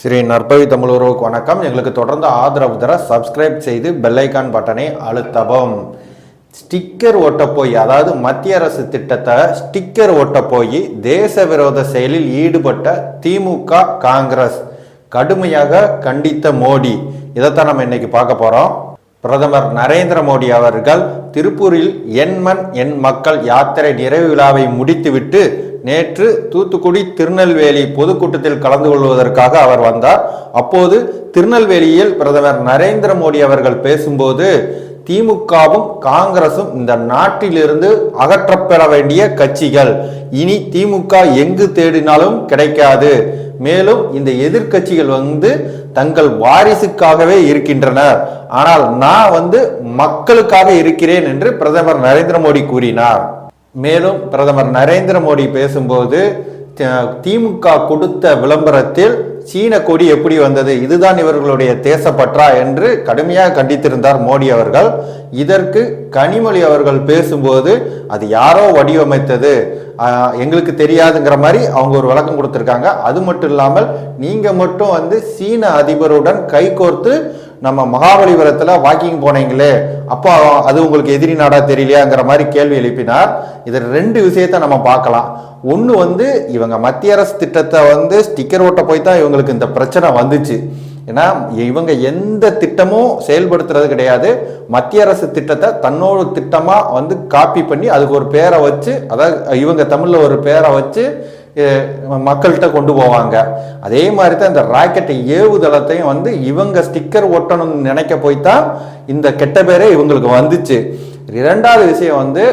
ஸ்ரீ நற்பவி தமிழர்களுக்கு வணக்கம். எங்களுக்கு தொடர்ந்து ஆதரவு தர சப்ஸ்கிரைப் செய்து பெல்லைக்கான் பட்டனை அழுத்தவும். ஸ்டிக்கர் ஓட்ட போய் அதாவது மத்திய அரசு திட்டத்தை ஸ்டிக்கர் ஓட்ட போய் தேச விரோத செயலில் ஈடுபட்ட திமுக காங்கிரஸ் கடுமையாக கண்டித்த மோடி. இதைத்தான் நம்ம இன்னைக்கு பார்க்க போகிறோம் பிரதமர் நரேந்திர மோடி அவர்கள் திருப்பூரில் என் மண் என் மக்கள் யாத்திரை நிறைவு விழாவை முடித்துவிட்டு நேற்று தூத்துக்குடி திருநெல்வேலி பொதுக்கூட்டத்தில் கலந்து கொள்வதற்காக அவர் வந்தார். அப்போது திருநெல்வேலியில் பிரதமர் நரேந்திர மோடி அவர்கள் பேசும்போது திமுகவும் காங்கிரசும் இந்த நாட்டிலிருந்து அகற்றப்பெற வேண்டிய கட்சிகள். இனி திமுக எங்கு தேடினாலும் கிடைக்காது. மேலும் இந்த எதிர்க்கட்சிகள் வந்து தங்கள் வாரிசுக்காகவே இருக்கின்றனர். ஆனால் நான் வந்து மக்களுக்காக இருக்கிறேன் என்று பிரதமர் நரேந்திர மோடி கூறினார். மேலும் பிரதமர் நரேந்திர மோடி பேசும்போது திமுக கொடுத்த விளம்பரத்தில் சீன கொடி எப்படி வந்தது இதுதான் இவர்களுடைய தேசப்பற்றா என்று கடுமையாக கண்டித்திருந்தார் மோடி அவர்கள். இதற்கு கனிமொழி அவர்கள் பேசும்போது அது யாரோ வடிவமைத்தது எங்களுக்கு தெரியாதுங்கிற மாதிரி அவங்க ஒரு விளக்கம் கொடுத்துருக்காங்க. அது மட்டும் இல்லாமல் நீங்கள் மட்டும் வந்து சீன அதிபருடன் கைகோர்த்து நம்ம மகாபலிபுரத்தில் வாக்கிங் போனீங்களே அப்போ அது உங்களுக்கு எதிரி நாடா தெரியலையாங்கிற மாதிரி கேள்வி எழுப்பினார். இதில் ரெண்டு விஷயத்த நம்ம பார்க்கலாம். ஒன்று வந்து இவங்க மத்திய அரசு திட்டத்தை வந்து ஸ்டிக்கர் ஓட்ட போய் தான் இவங்களுக்கு இந்த பிரச்சனை வந்துச்சு. ஏன்னா இவங்க எந்த திட்டமும் செயல்படுத்துறது கிடையாது. மத்திய அரசு திட்டத்தை தன்னோட திட்டமாக வந்து காப்பி பண்ணி அதுக்கு ஒரு பேரை வச்சு அதாவது இவங்க தமிழில் ஒரு பேரை வச்சு மக்கள்கிட்ட கொண்டு போவாங்க. அதே மாதிரி தான் இந்த ராக்கெட் ஏவுதளத்தையும் வந்து இவங்க ஸ்டிக்கர் ஒட்டணும்னு நினைக்க போய் தான் இந்த கெட்ட பேரே இவங்களுக்கு வந்துச்சு. இரண்டாவது விஷயம் வந்து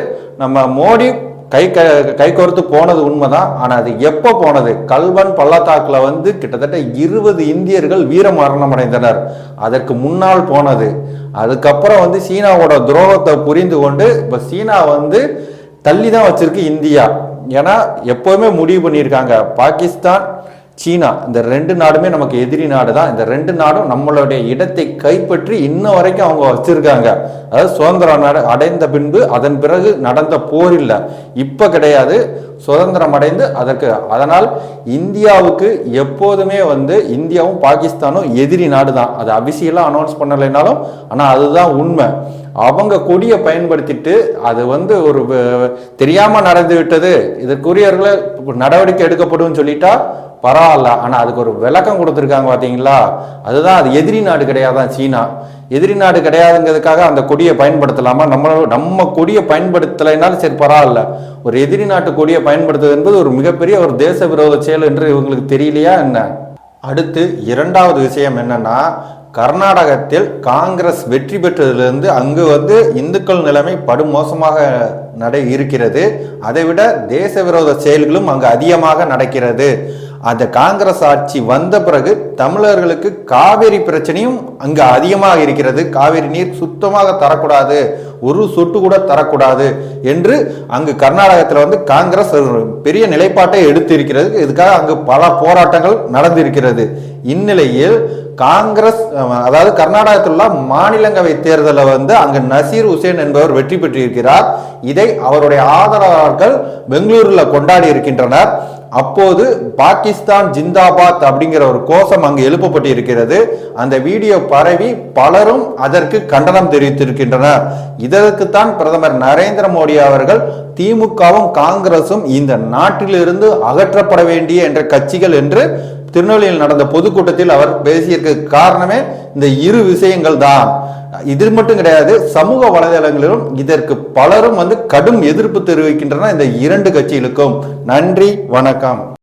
நம்ம மோடி கை க கை கோர்த்து போனது உண்மைதான். ஆனால் அது எப்போ போனது? கல்வன் பள்ளத்தாக்கில் வந்து கிட்டத்தட்ட இருபது இந்தியர்கள் வீர மரணம் அடைந்தனர் அதற்கு முன்னால் போனது. அதுக்கப்புறம் வந்து சீனாவோட துரோகத்தை புரிந்து கொண்டு இப்போ சீனா வந்து தள்ளி தான் வச்சிருக்கு இந்தியா. ஏன்னா எப்போவுமே முடிவு பண்ணியிருக்காங்க. பாகிஸ்தான் சீனா இந்த ரெண்டு நாடுமே நமக்கு எதிரி நாடு தான். இந்த ரெண்டு நாடும் நம்மளுடைய இடத்தை கைப்பற்றி இன்ன வரைக்கும் அவங்க வச்சிருக்காங்க. அதாவது சுதந்திர நாடு அடைந்த பின்பு அதன் பிறகு நடந்த போர் இல்லை. இப்போ கிடையாது. சுதந்திரம் அடைந்து அதற்கு அதனால் இந்தியாவுக்கு எப்போதுமே வந்து இந்தியாவும் பாகிஸ்தானும் எதிரி நாடு தான். அது அபிஷியலாக அனௌன்ஸ் பண்ணலைனாலும் ஆனால் அதுதான் உண்மை. அவங்க கொடியை பயன்படுத்திட்டு அது வந்து ஒரு தெரியாமல் தெரியாம நடந்து விட்டது. இதற்குரியவர்களை நடவடிக்கை எடுக்கப்படும் சொல்லிட்டா பரவாயில்ல. ஆனால் அதுக்கு ஒரு விளக்கம் கொடுத்துருக்காங்க பார்த்தீங்களா அதுதான் அது எதிரி நாடு கிடையாதான் சீனா? எதிரி நாடு கிடையாதுங்கிறதுக்காக அந்த கொடியை பயன்படுத்தலாமா? நம்ம நம்ம கொடியை பயன்படுத்தலைனாலும் சரி பரவாயில்ல. ஒரு எதிரி நாட்டு கொடியை பயன்படுத்துவது என்பது ஒரு மிகப்பெரிய ஒரு தேச விரோத செயல் என்று இவங்களுக்கு தெரியலையா என்ன? அடுத்து இரண்டாவது விஷயம் என்னன்னா கர்நாடகத்தில் காங்கிரஸ் வெற்றி பெற்றதிலிருந்து அங்கு வந்து இந்துக்கள் நிலைமை படுமோசமாக நடை இருக்கிறது. அதைவிட தேச விரோத செயல்களும் அங்கு அதிகமாக நடக்கிறது. அந்த காங்கிரஸ் ஆட்சி வந்த பிறகு தமிழர்களுக்கு காவேரி பிரச்சனையும் அங்கு அதிகமாக இருக்கிறது. காவேரி நீர் சுத்தமாக தரக்கூடாது. ஒரு சொட்டு கூட தரக்கூடாது என்று அங்கு கர்நாடகத்தில் வந்து காங்கிரஸ் பெரிய நிலைப்பாட்டை எடுத்து இருக்கிறது இதுக்காக அங்கு பல போராட்டங்கள் நடந்திருக்கிறது. இந்நிலையில் காங்கிரஸ் அதாவது கர்நாடகத்தில் உள்ள மாநிலங்களவை தேர்தலில் வந்து அங்கு நசீர் ஹுசேன் என்பவர் வெற்றி பெற்றிருக்கிறார். இதை அவருடைய ஆதரவாளர்கள் பெங்களூரில் கொண்டாடி இருக்கின்றனர். அப்போது பாகிஸ்தான் ஜிந்தாபாத் அப்படிங்கிற ஒரு கோஷம் அங்கு எழுப்பப்பட்டு இருக்கிறது அந்த வீடியோ பரவி பலரும் அதற்கு கண்டனம் தெரிவித்திருக்கின்றனர். இதற்குத்தான் பிரதமர் நரேந்திர மோடி அவர்கள் திமுகவும் காங்கிரசும் இந்த நாட்டிலிருந்து அகற்றப்பட வேண்டிய என்ற கட்சிகள் என்று திருநெல்வேலியில் நடந்த பொதுக்கூட்டத்தில் அவர் பேசியிருக்க காரணமே இந்த இரு விஷயங்கள் தான் இது மட்டும் கிடையாது சமூக வலைதளங்களிலும் இதற்கு பலரும் வந்து கடும் எதிர்ப்பு தெரிவிக்கின்றன இந்த இரண்டு கட்சிகளுக்கும். நன்றி வணக்கம்.